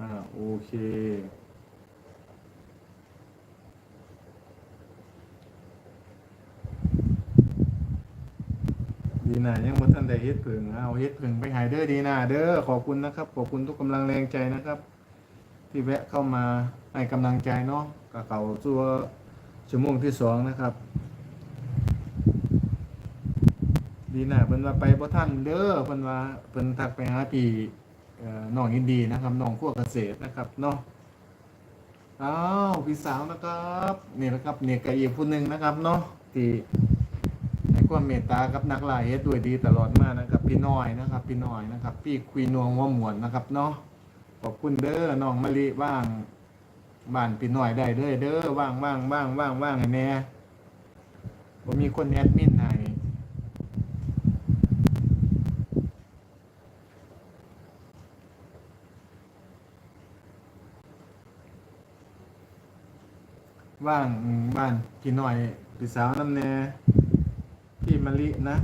อ่าโอเค ดีนายังบ่ทันได้เฮ็ดผึ่งเอาเฮ็ดผึ่งไปหายเด้อดีนาเด้อขอบคุณนะครับ ขอบคุณทุกกำลังแรงใจนะครับ ที่แวะเข้ามาให้กำลังใจเนาะกับเขาตัวชั่วโมงที่สองนะครับ ดีนาเพิ่นว่าไปบ่ทันเด้อเพิ่นว่าเพิ่นทักไปหาพี่ น้องยินดีนะครับน้องขั้วเกษตรนะครับเนาะอ้าวพี่สาวนะครับนี่นะครับเนี่ก็อีกผู้หนึ่งนะครับเนาะที่ให้ความเมตตากับนักล่าเฮ็ดด้วยดีตลอดมานะครับ พี่น้อยนะครับ พี่น้อยนะครับ พี่คุยนวงว่าหมวนนะครับเนาะขอบคุณเด้อน้องมะลิว่างบ้านพี่น้อยได้เด้อเด้อว่างว่างว่างว่างว่างให้แน่บ่มีคนแอดมินให้ ว่างบ้านพี่หน้อยพี่สาวน้ำแน่พี่มะลินะ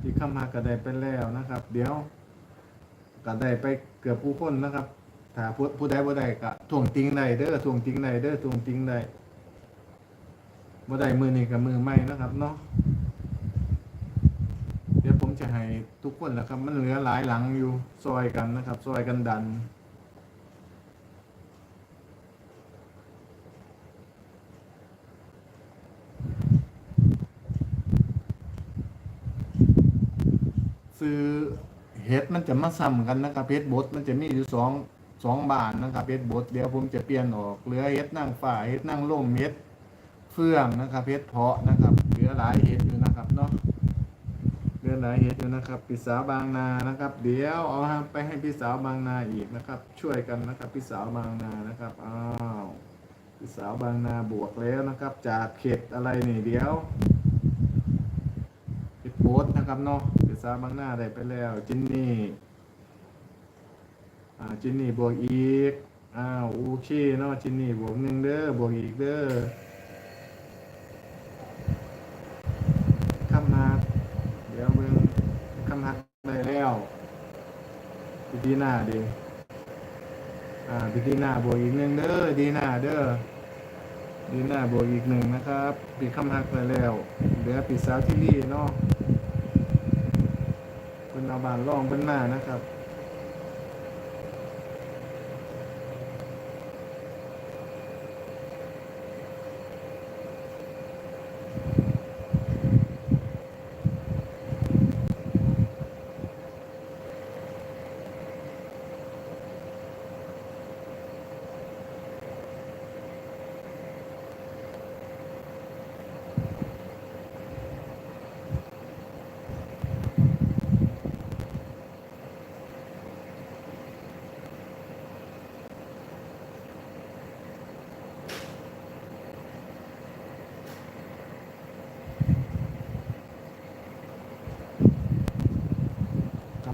ที่เข้ามากระไดไปแล้วนะครับ เดี๋ยวกระไดไปเกือบผู้คนนะครับถ้าผู้ผู้ใดบ่ได้ก็ทวงติงได้เด้อทวงติงได้เด้อทวงติงได้บ่ได้มือนี่กับมือไม่นะครับเนาะเดี๋ยวผมจะให้ทุกคนแหละครับ มันเหลือหลายหลังอยู่ซอยกันนะครับซอยกันดัน ซื้อเห็ดมันจะมาซ้ำกันนะครับเห็ดบดมันจะมีอยู่สองสองบานนะครับเห็ดบดเดี๋ยวผมจะเปลี่ยนออกเหลือเห็ดนั่งฝ่าเห็ดนั่งล่มเห็ดเฟื่องนะครับเห็ดเพาะนะครับเหลือหลายเห็ดอยู่นะครับเนาะเหลือหลายเห็ดอยู่นะครับพี่สาวบางนานะครับ เดี๋ยวเอาไปให้พี่สาวบางนาอีกนะครับ ช่วยกันนะครับพี่สาวบางนานะครับอ้าวพี่สาวบางนาบวกแล้วนะครับ จากเขตอะไรนี่เดี๋ยวปิดโบสนะครับเนาะ ปิดซาบางหน้าได้ไปแล้ว จินนี่อ่าจินนี่บวกอีกอ้าวโอเคเนาะจินนี่บวกหนึ่งเด้อบวกอีกเด้อคำมาเดี๋ยวเบิ่งคำหักได้แล้วพิธีหน้าดิอ่าพิธีหน้าบวกอีกหนึ่งเด้อดีหน้าเด้อดีหน้าบวกอีกหนึ่งนะครับปีคำหักไปแล้วเหลือปีสาวที่นี่เนาะ เอาบานร่องเป็นมานะครับ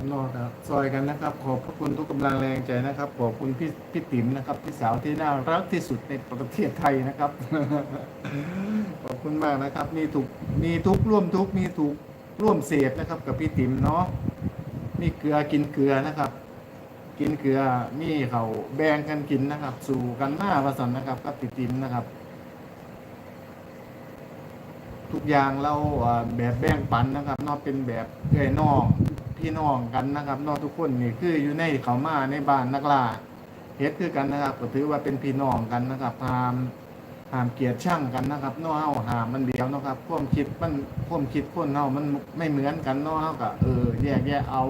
ครับนอกครับซอยกันนะครับ ขอบพระคุณทุกกำลังแรงใจนะครับ ขอบคุณพี่พี่ติ๋มนะครับพี่สาวที่น่ารักที่สุดในประเทศไทยนะครับ ขอบคุณมากนะครับ มีถูกมีทุกร่วมทุกมีถูกร่วมเสพนะครับ กับพี่ติ๋มเนาะมีเกลือกินเกลือนะครับ กินเกลือมีเขาแบ่งกันกินนะครับ สู่กันหน้าวาสันนะครับกับพี่ติ๋มนะครับทุกอย่างเราแบบแบ่งปันนะครับนอกเป็นแบบเอ้อยน้อง พี่น้องกันนะครับเนอกทุกคนนี่คืออยู่ในเขามาในบ้านนักล่าเฮ็ดคือกันนะครับก็ถือว่าเป็นพี่น้องกันนะครับหามหามเกียรติช่างกันนะครับเนอเฮาหามมันเดียวนะครับความคิดมันความคิดคนเฮามันไม่เหมือนกันเนอเฮาก็เออแยกแยะเอา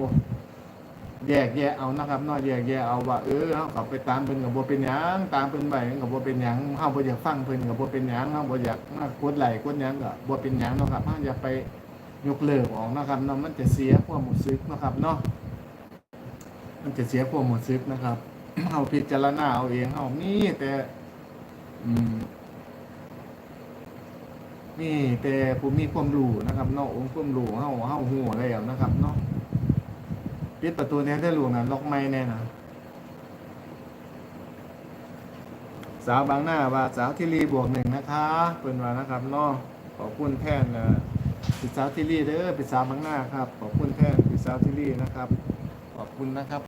แยกแยะเอานะครับเนอแยกแยะเอาว่าเออเฮาก็ไปตามเพิ่นก็บ่เป็นหยังตามเพิ่นไปก็บ่เป็นหยังเฮาบ่อยากฟังเพิ่นก็บ่เป็นหยังเฮาบ่อยากมากดไลค์กดหยังก็บ่เป็นหยังเนาะครับเฮาอย่าไป ยกเลิกออกนะครับเนาะมันจะเสียความรู้สึกนะครับเนาะมันจะเสียความรู้สึกนะครับเฮาพิจารณาเอาเองเฮามีแต่อืมมีแต่ผู้มีความรู้นะครับเนาะองค์ความรู้เฮาเฮาฮู้แล้วนะครับเนาะปิดประตูแน่ได้หลวงนะล็อกไม่แน่นะสาวบางหน้าว่าสาวที่รีบวกหนึ่งนะคะเปินว่านะครับเนาะขอบคุณแทนนะ ปิดสาวที่เด้อปิดสาวบางหน้าครับ ขอบคุณแทนปิดสาวที่นะครับ ขอบคุณนะครับ